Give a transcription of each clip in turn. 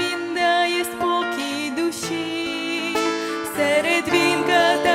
він дає спокій душі серед вінка.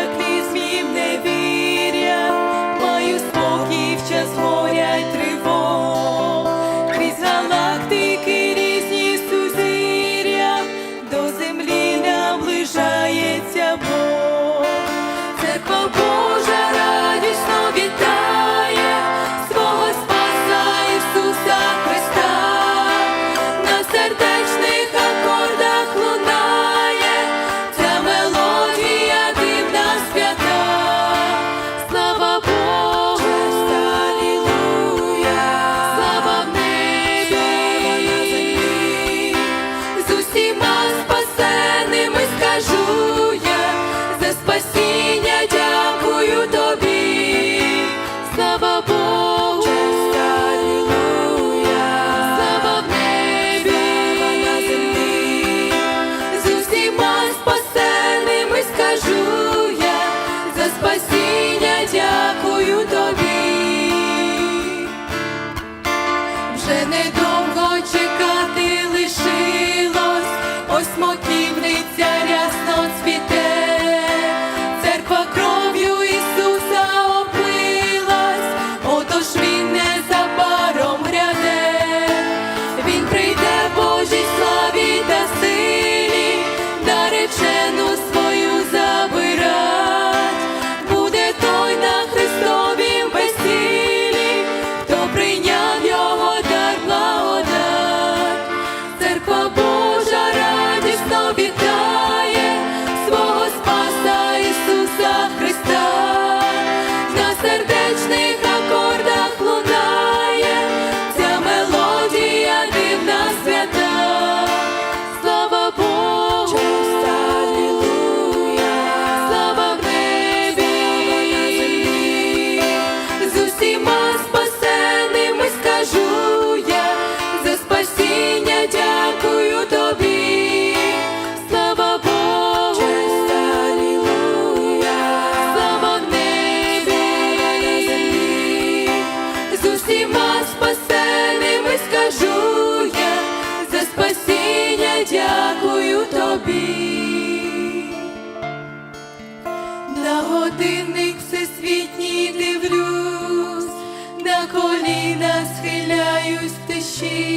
мене до. землі, на годинник всесвітній дивлюсь, на коліна схиляюсь тиші.